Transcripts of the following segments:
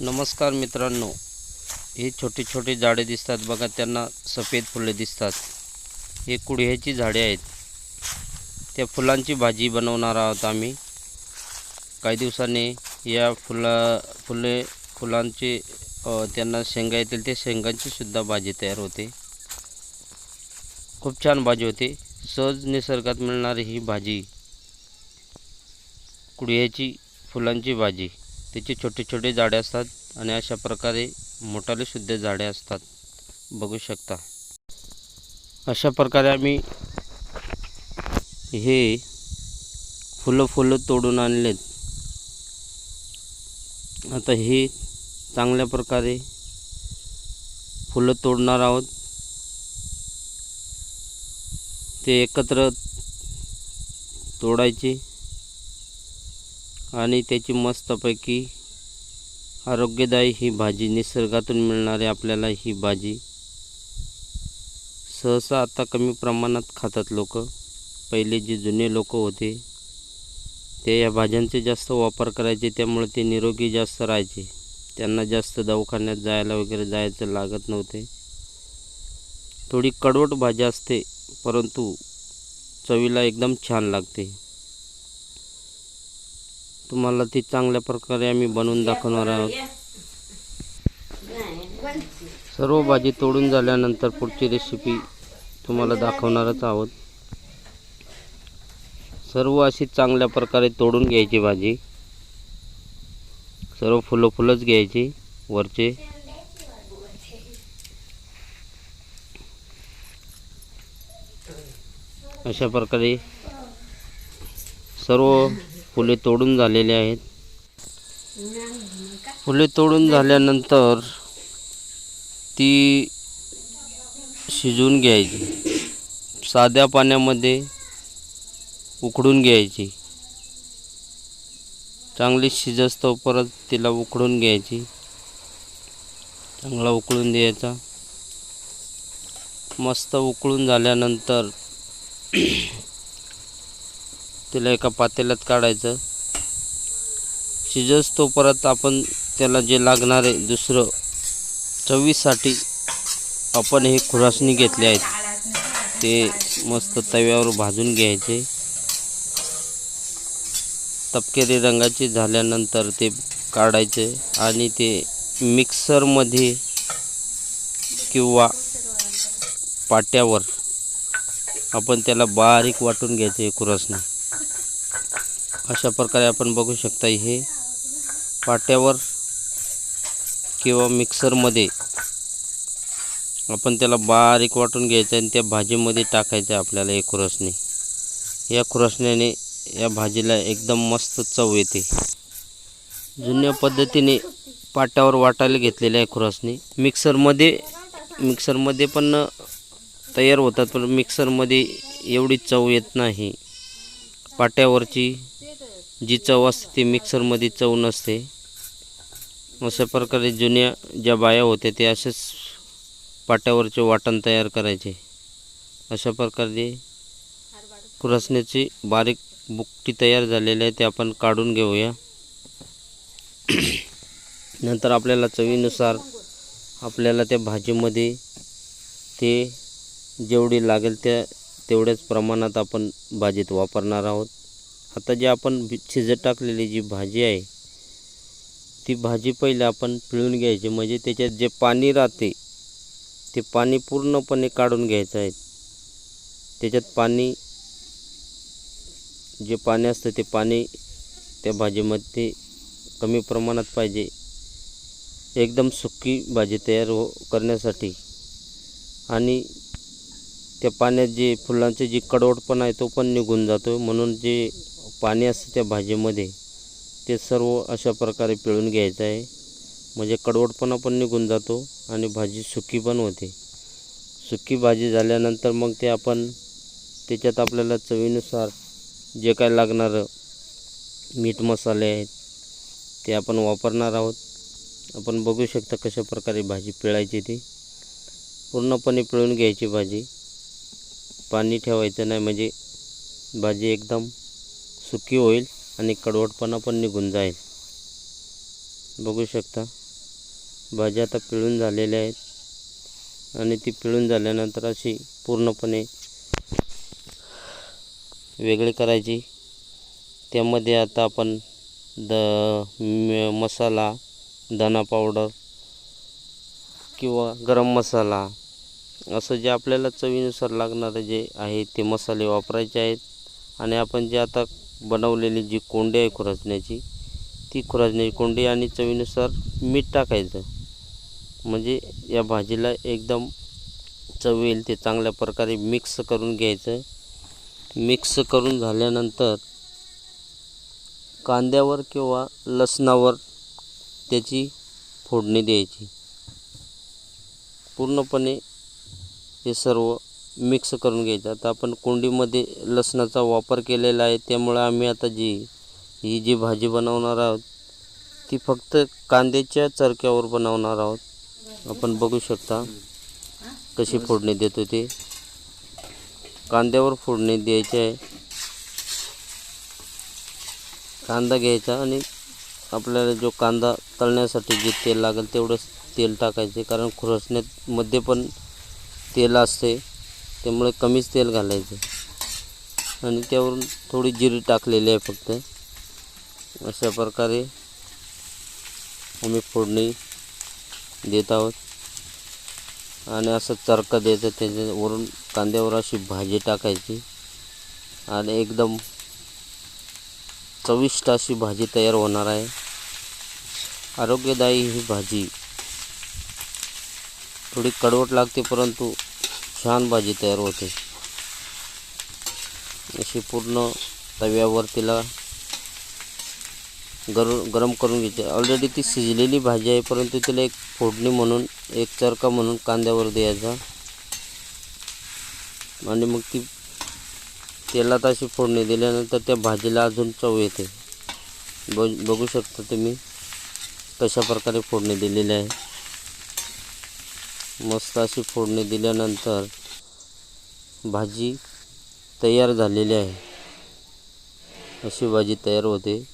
नमस्कार मित्रांनो हे छोटे छोटे झाडे दिसतात बघा त्यांना सफेद फुले दिसतात. हे कुड्याची झाडे आहेत. त्या फुलांची भाजी बनवणार आहोत आम्ही. काही दिवसांनी या फुला फुले फुलांचे त्यांना शेंगा येतील ते शेंगांची सुद्धा भाजी तयार होते. खूप छान भाजी होते. सहज निसर्गात मिळणारी ही भाजी कुड्याची फुलांची भाजी. त्याचे छोटे छोटे झाडे असतात आणि अशा प्रकारे मोठाले सुद्धा झाडे असतात. बघू शकता. अशा प्रकारे आम्ही हे फुलं फुलं तोडून आणलेत. आता हे चांगल्या प्रकारे फुलं तोडणार आहोत. ते एकत्र तोडायचे. आणि त्याची मस्तपैकी आरोग्यदायी ही भाजी निसर्गातून मिळणारी आपल्याला ही भाजी. सहसा आता कमी प्रमाणात खातात लोक. पहिले जे जुने लोक होते ते या भाज्यांचे जास्त वापर करायचे त्यामुळे ते निरोगी जास्त राहायचे. त्यांना जास्त दवाखान्यात जायला वगैरे जायचं लागत नव्हते. थोडी कडवट भाजी असते परंतु चवीला एकदम छान लागते. तुम्हाला ती चांगल्या प्रकारे आम्ही बनवून दाखवणार आहोत. सर्व भाजी तोडून झाल्यानंतर पुढची रेसिपी तुम्हाला दाखवणारच आहोत. सर्व अशी चांगल्या प्रकारे तोडून घ्यायची भाजी. सर्व फुलं फुलंच घ्यायची वरचे. अशा प्रकारे सर्व फुले तोडून झालेले आहेत. फुले तोडून झाल्यानंतर ती शिजवून घ्यायची. साध्या पाण्यामध्ये उकडून घ्यायची. चांगली शिजस्तव परत तिला उकडून घ्यायची. चांगला उकळून द्यायचा. मस्त उकळून झाल्यानंतर त्याला एका पातेल्यात काढायचं. शिजस तो परत आपण त्याला जे लागणारे दुसरं चवीसाठी आपण हे खुरासणी घेतले आहेत. ते मस्त तव्यावर भाजून घ्यायचे. तपकेरी रंगाचे झाल्यानंतर ते काढायचे आणि ते मिक्सरमध्ये किंवा पाट्यावर आपण त्याला बारीक वाटून घ्यायचे खुरासणी अशा प्रकारे आपण बघू शकता हे पाट्यावर किंवा मिक्सरमध्ये आपण त्याला बारीक वाटून घ्यायचं आणि त्या भाजीमध्ये टाकायचं आपल्याला हे खुरसणी. या खुरसण्याने या भाजीला एकदम मस्त चव येते. जुन्या पद्धतीने पाट्यावर वाटायला घेतलेले आहे खुरसणी. मिक्सरमध्ये मिक्सरमध्ये पण तयार होतात पण मिक्सरमध्ये एवढी चव येत नाही. पाट्यावरची जी चव असते ती मिक्सरमध्ये चव नसते. अशा प्रकारे जुन्या ज्या बाया होत्या ते असेच पाट्यावरचे वाटण तयार करायचे. अशा प्रकारे खुरसण्याची बारीक बुकटी तयार झालेली आहे ते आपण काढून घेऊया. नंतर आपल्याला चवीनुसार आपल्याला त्या भाजीमध्ये ते जेवढी लागेल त्या तेवढ्याच प्रमाणात आपण भाजीत वापरणार आहोत. आता जे आपण शिजत टाकलेली जी भाजी आहे ती भाजी पहिले आपण पिळून घ्यायची. म्हणजे त्याच्यात जे पाणी राहते ते पाणी पूर्णपणे काढून घ्यायचं आहे. त्याच्यात पाणी जे पाणी असतं ते पाणी त्या भाजीमध्ये कमी प्रमाणात पाहिजे. एकदम सुकी भाजी तयार हो करण्यासाठी. आणि त्या पाण्यात जे फुलांचे जे कडवटपणा आहे तो पण निघून जातो. म्हणून जे पाणी असतं त्या भाजीमध्ये ते सर्व अशा प्रकारे पिळून घ्यायचं आहे. म्हणजे कडवटपणा पण निघून जातो आणि भाजी सुकी पण होते. सुकी भाजी झाल्यानंतर मग ते आपण त्याच्यात आपल्याला चवीनुसार जे काय लागणारं मीठ मसाले आहेत ते आपण वापरणार आहोत. आपण बघू शकता कशा प्रकारे भाजी पिळायची ती. पूर्णपणे पिळून घ्यायची भाजी. पाणी ठेवायचं नाही म्हणजे भाजी एकदम सुकी होईल आणि कडवटपणा पण निघून जाईल. बघू शकता भाज्या आता पिळून झालेल्या आहेत. आणि ती पिळून झाल्यानंतर अशी पूर्णपणे वेगळी करायची. त्यामध्ये आता आपण द मसाला धना पावडर किंवा गरम मसाला असं जे आपल्याला चवीनुसार लागणारे जे आहे ते मसाले वापरायचे आहेत. आणि आपण जे आता बनवलेली जी कोंडी आहे खुरचण्याची ती खुरचण्याची कोंडी आणि चवीनुसार मीठ टाकायचं. म्हणजे या भाजीला एकदम चव येईल ते चांगल्या प्रकारे मिक्स करून घ्यायचं. मिक्स करून झाल्यानंतर कांद्यावर किंवा लसणावर त्याची फोडणी द्यायची. पूर्णपणे हे सर्व मिक्स करून घ्यायचं. आता आपण कोंडीमध्ये लसणाचा वापर केलेला आहे त्यामुळे आम्ही आता जी ही जी भाजी बनवणार आहोत ती फक्त कांद्याच्या चरक्यावर बनवणार आहोत. आपण बघू शकता कशी फोडणी देतो ते. कांद्यावर फोडणी द्यायची आहे. कांदा घ्यायचा आणि आपल्याला जो कांदा तळण्यासाठी जे तेल लागेल तेवढंच तेल टाकायचे कारण खुरसण्यामध्ये पण तेल असते. त्यामुळे कमीच तेल घालायचं. आणि त्यावरून थोडी जिरी टाकलेली आहे फक्त. अशा प्रकारे आम्ही फोडणी देत आहोत. आणि असं चरका द्यायचं त्याच्यावरून कांद्यावर अशी भाजी टाकायची. आणि एकदम चविष्ट अशी भाजी तयार होणार आहे. आरोग्यदायी ही भाजी. थोडी कडवट लागते परंतु छान भाजी तयार होते. अशी पूर्ण तव्यावर तिला गर गरम करून घ्यायची ऑलरेडी ती शिजलेली भाजी आहे परंतु तिला एक फोडणी म्हणून एक चरका म्हणून कांद्यावर द्यायचा. आणि मग ती तेलात अशी फोडणी दिल्यानंतर त्या भाजीला अजून चव येते. ब बघू शकता तुम्ही कशा प्रकारे फोडणी दिलेली आहे. मस्त अशी फोडणी दिल्यानंतर भाजी तयार झालेली आहे. अशी भाजी तयार होते.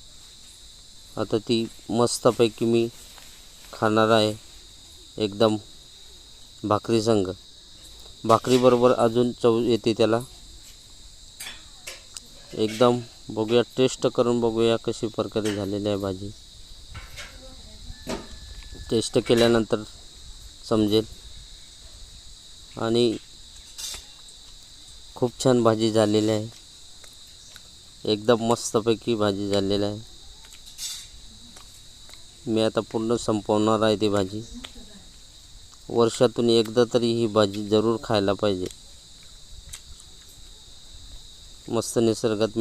आता ती मस्तपैकी मी खाणार आहे. एकदम भाकरी संघ. भाकरीबरोबर अजून चव येते त्याला. एकदम बघूया टेस्ट करून बघूया कशी प्रकारे झालेली आहे भाजी. टेस्ट केल्यानंतर समजेल. आणि खूप छान भाजी झालेली आहे. एकदम मस्तपैकी भाजी झालेली आहे. मी आता पूर्ण संपवणार आहे ती भाजी. वर्षातून एकदा तरी ही भाजी जरूर खायला पाहिजे. मस्त निसर्गात